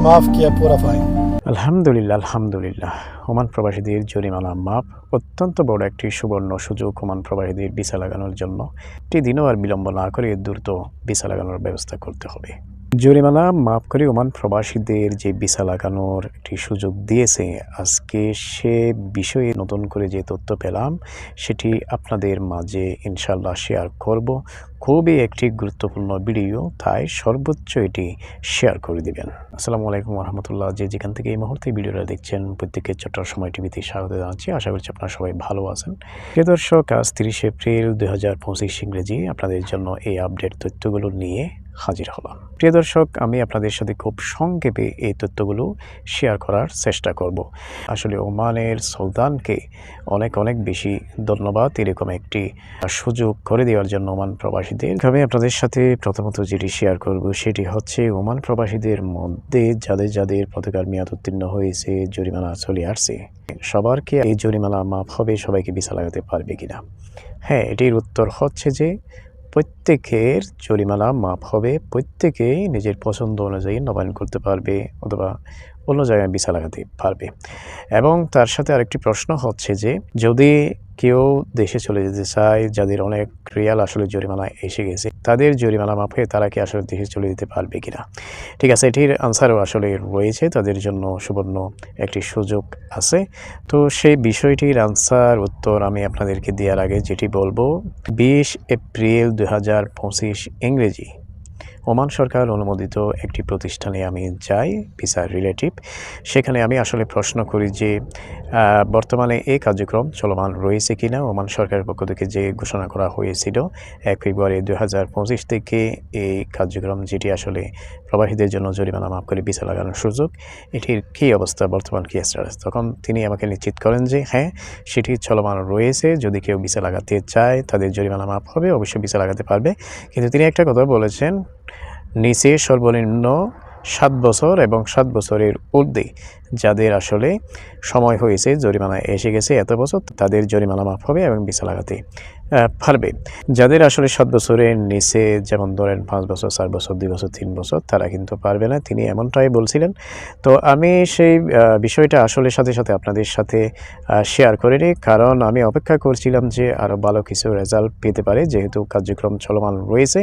माफ़ किया पूरा फाइन আলহামদুলিল্লাহ আলহামদুলিল্লাহ ওমান প্রবাসীদের জরিমানা মাপ অত্যন্ত বড় একটি সুবর্ণ সুযোগ ওমান প্রবাসীদের ভিসা লাগানোর জন্য একটি দিনও আর বিলম্ব না করে দ্রুত ভিসা লাগানোর ব্যবস্থা করতে হবে জরিমানা মাফ করে ওমান প্রবাসীদের যে ভিসা লাগানোর একটি সুযোগ দিয়েছে, আজকে সে বিষয়ে নতুন করে যে তথ্য পেলাম, সেটি আপনাদের মাঝে ইনশাল্লাহ শেয়ার করব। খুবই একটি গুরুত্বপূর্ণ ভিডিও, তাই সর্বোচ্চ এটি শেয়ার করে দিবেন। আসসালামু আলাইকুম রহমতুল্লাহ যে যেখান থেকে এই মুহূর্তে ভিডিওটা দেখছেন প্রত্যেকের চট্টর সময় টিভিতে স্বাগত জানাচ্ছি। আশা করছি আপনারা সবাই ভালো আছেন। প্রিয় দর্শক, আজ তিরিশে এপ্রিল দুই হাজার পঁচিশ ইংরেজি। আপনাদের জন্য এই আপডেট তথ্যগুলো নিয়ে হাজির হলাম। প্রিয় দর্শক, আমি আপনাদের সাথে খুব সংক্ষেপে এই তথ্যগুলো শেয়ার করার চেষ্টা করব। আসলে ওমানের সুলতানকে অনেক অনেক বেশি ধন্যবাদ। এরকম একটি সুযোগ করে দেওয়ার জন্য ওমান প্রবাসীদের। আমি আপনাদের সাথে প্রথমত যেটি শেয়ার করব, সেটি হচ্ছে ওমান প্রবাসীদের মধ্যে যাদের যাদের পতাকার মেয়াদ উত্তীর্ণ হয়েছে, জরিমানা চলে আসছে। সবার কি এই জরিমানা মাফ হবে? সবাইকে ভিসা লাগাতে পারবে কিনা? হ্যাঁ এটির উত্তর হচ্ছে যে প্রত্যেকের জরিমানা মাপ হবে। প্রত্যেকেই নিজের পছন্দ অনুযায়ী নবায়ন করতে পারবে অথবা অন্য জায়গায় বিছা লাগাতে পারবে। এবং তার সাথে আরেকটি প্রশ্ন হচ্ছে যে, যদি কেউ দেশে চলে যেতে চায়, যাদের অনেক রিয়াল আসলে জরিমানা এসে গেছে, তাদের জরিমানা মাপে তারা কি আসলে দেশে চলে যেতে পারবে কিনা? ঠিক আছে, এটির আনসারও আসলে রয়েছে, তাদের জন্য সুবর্ণ একটি সুযোগ আছে। তো সেই বিষয়টির আনসার উত্তর আমি আপনাদেরকে দেওয়ার আগে যেটি বলব, বিশ এপ্রিল দু হাজার পঁচিশ ইংরেজি। ওমান সরকার অনুমোদিত একটি প্রতিষ্ঠানে আমি যাই ভিসা রিলেটিভ। সেখানে আমি আসলে প্রশ্ন করি যে বর্তমানে এই কার্যক্রম চলমান রয়েছে কিনা? ওমান সরকারের পক্ষ থেকে যে ঘোষণা করা হয়েছিল, এক ফেব্রুয়ারি দু হাজার পঁচিশ থেকে এই কার্যক্রম যেটি আসলে প্রবাসীদের জন্য জরিমানা মাফ করে ভিসা লাগানোর সুযোগ, এটির কী অবস্থা, বর্তমান কী স্ট্যাটাস তখন তিনি আমাকে নিশ্চিত করেন যে হ্যাঁ সেটি চলমান রয়েছে। যদি কেউ ভিসা লাগাতে চায়, তাদের জরিমানা মাফ হবে, অবশ্যই ভিসা লাগাতে পারবে। কিন্তু তিনি একটা কথা বলেছেন নিচে সর্বনিম্ন সাত বছর এবং সাত বছরের ঊর্ধ্বে যাদের আসলে সময় হয়েছে জরিমানা এসে গেছে এত বছর, তাদের জরিমানা মাফ হবে এবং ভিসা লাগাতে পারবে। যাদের আসলে সাত বছরের নিচে, যেমন ধরেন পাঁচ বছর, চার বছর, দুই বছর, তিন বছর, তারা কিন্তু পারবে না। তিনি এমনটাই বলছিলেন। তো আমি সেই বিষয়টা আসলে সাথে সাথে আপনাদের সাথে শেয়ার করে নিই। কারণ আমি অপেক্ষা করছিলাম যে আরও ভালো কিছু রেজাল্ট পেতে পারে। যেহেতু কার্যক্রম চলমান রয়েছে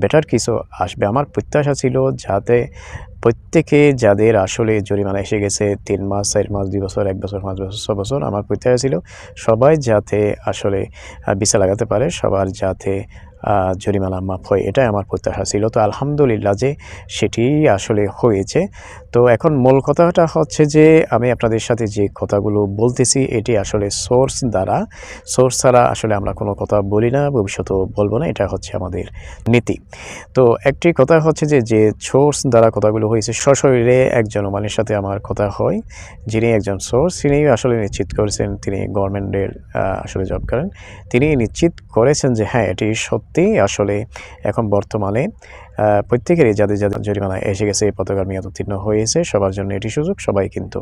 বেটার কিছু আসবে। আমার প্রত্যাশা ছিল যাতে প্রত্যেকে যাদের আসলে জরিমানা এসে গেছে, তিন মাস, চার মাস, দুই বছর, এক বছর, পাঁচ বছর ছ বছর, আমার প্রত্যাশা ছিল সবাই যাতে আসলে বিচার লাগাতে পারে, সবার যাতে জরিমানা মাফ হয়, এটাই আমার প্রত্যাশা ছিল। তো আলহামদুলিল্লাহ যে সেটি আসলে হয়েছে। তো এখন মূল কথাটা হচ্ছে যে আমি আপনাদের সাথে যে কথাগুলো বলতেছি, এটি আসলে সোর্স দ্বারা সোর্স ছাড়া আসলে আমরা কোনো কথা বলি না, ভবিষ্যতেও বলব না, এটা হচ্ছে আমাদের নীতি। তো একটি কথা হচ্ছে যে যে সোর্স দ্বারা কথাগুলো হয়েছে, সশরীরে একজন ওমানের সাথে আমার কথা হয়, যিনি একজন সোর্স তিনি আসলে নিশ্চিত করেছেন, তিনি গভর্নমেন্টের আসলে জব করেন। তিনি নিশ্চিত করেছেন যে হ্যাঁ এটি সত্যি আসলে এখন বর্তমানে প্রত্যেকেরই যাদের যাদের জরিমানা এসে গেছে। এই পতাকার মেয়াদ উত্তীর্ণ হয়েছে। সবার জন্য এটি সুযোগ। সবাই কিন্তু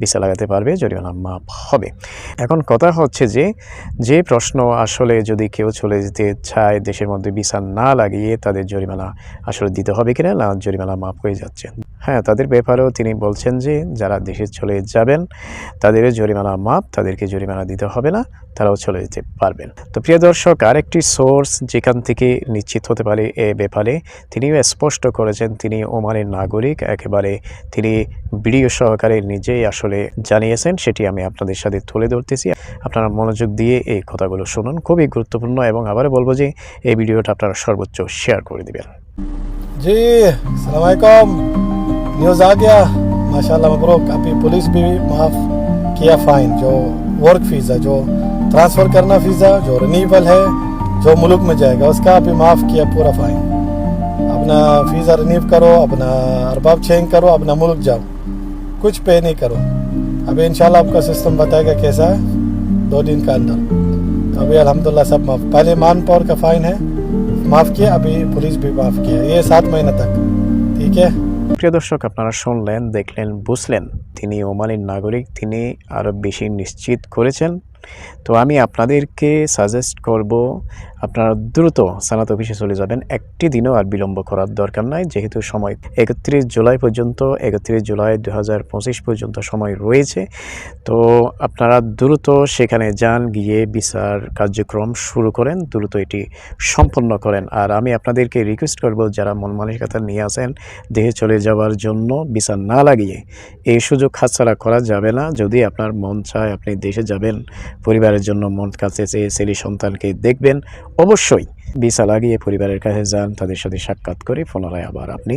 ভিসা লাগাতে পারবে। জরিমানা মাপ হবে। এখন কথা হচ্ছে যে যে প্রশ্ন আসলে যদি কেউ চলে যেতে চায়, দেশের মধ্যে ভিসা না লাগিয়ে তাদের জরিমানা আসলে দিতে হবে কিনা, না, জরিমানা মাপ হয়ে যাচ্ছে। হ্যাঁ তাদের ব্যাপারেও তিনি বলছেন যে, যারা দেশে চলে যাবেন, তাদের জরিমানা মাপ তাদেরকে জরিমানা দিতে হবে না, তারাও চলে যেতে পারবেন। তো প্রিয় দর্শক, আরেকটি সোর্স যেখান থেকে নিশ্চিত হতে পারে এ ব্যাপারে তিনিও স্পষ্ট করেছেন তিনি ওমানের নাগরিক একেবারে তিনি ভিডিও সহকারে নিজেই আসলে জানিয়েছেন সেটি আমি আপনাদের সাথে তুলে ধরতেছি আপনারা মনোযোগ দিয়ে এই কথাগুলো শুনুন খুবই গুরুত্বপূর্ণ এবং আবারও বলবো যে এই ভিডিওটা আপনারা সর্বোচ্চ শেয়ার করে দিবেন जी सलामकुम न्यूज़ आ गया माशाल्लाह मबरूक अभी पुलिस भी माफ़ किया फ़ाइन जो वर्क वीज़ा जो ट्रांसफ़र करना वीज़ा जो रिन्यूबल है जो मुल्क में जाएगा उसका अभी माफ़ किया पूरा फ़ाइन अपना वीज़ा रिन्यू करो अपना अरबाब चेंज करो अपना मुल्क जाओ कुछ पे नहीं करो अभी इंशाल्लाह आपका सिस्टम बताएगा कैसा है दो दिन का अंदर तो अभी अल्हम्दुलिल्लाह सब माफ़ पहले मान पावर का फ़ाइन है माफ़ किया अभी पुलिस भी माफ़ किया ये सात महीने तक ठीक है প্রিয় দর্শক আপনারা শুনলেন দেখলেন বুঝলেন তিনি ওমানের নাগরিক তিনি আরও বেশি নিশ্চিত করেছেন তো আমি আপনাদেরকে সাজেস্ট করব, আপনারা দ্রুত সানাত অফিসে চলে যাবেন। একটি দিনও আর বিলম্ব করার দরকার নাই, যেহেতু সময় একত্রিশ জুলাই পর্যন্ত, একত্রিশ জুলাই দু হাজার পঁচিশ পর্যন্ত সময় রয়েছে। তো আপনারা দ্রুত সেখানে যান, গিয়ে বিচার কার্যক্রম শুরু করেন, দ্রুত এটি সম্পন্ন করেন। আর আমি আপনাদেরকে রিকোয়েস্ট করব, যারা মন মানসিকতা নিয়ে আসেন দেহে চলে যাওয়ার জন্য বিচার না লাগিয়ে, এই সুযোগ হাতছাড়া করা যাবে না। যদি আপনার মন চায়, আপনি দেশে যাবেন পরিবারের জন্য মন কাছে চেয়ে ছেলে সন্তানকে দেখবেন। অবশ্যই ভিসা লাগিয়ে পরিবারের কাছে যান, তাদের সাথে সাক্ষাৎ করে পুনরায় আবার আপনি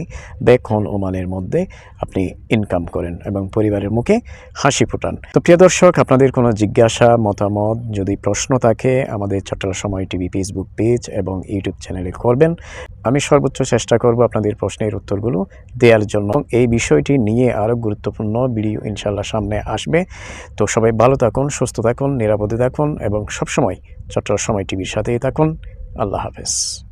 হন ওমানের মধ্যে আপনি ইনকাম করেন এবং পরিবারের মুখে হাসি ফোটান। তো প্রিয় দর্শক, আপনাদের কোনো জিজ্ঞাসা, মতামত যদি প্রশ্ন থাকে, আমাদের Chattogram Somoy TV Facebook page এবং ইউটিউব চ্যানেলে করবেন। আমি সর্বোচ্চ চেষ্টা করব আপনাদের প্রশ্নের উত্তরগুলো দেওয়ার জন্য। এই বিষয়টি নিয়ে আরও গুরুত্বপূর্ণ ভিডিও ইনশাল্লাহ সামনে আসবে। তো সবাই ভালো থাকুন, সুস্থ থাকুন, নিরাপদে থাকুন এবং সবসময় চট্টগ্রাম সময় টিভির সাথেই থাকুন। আল্লাহ হাফেজ।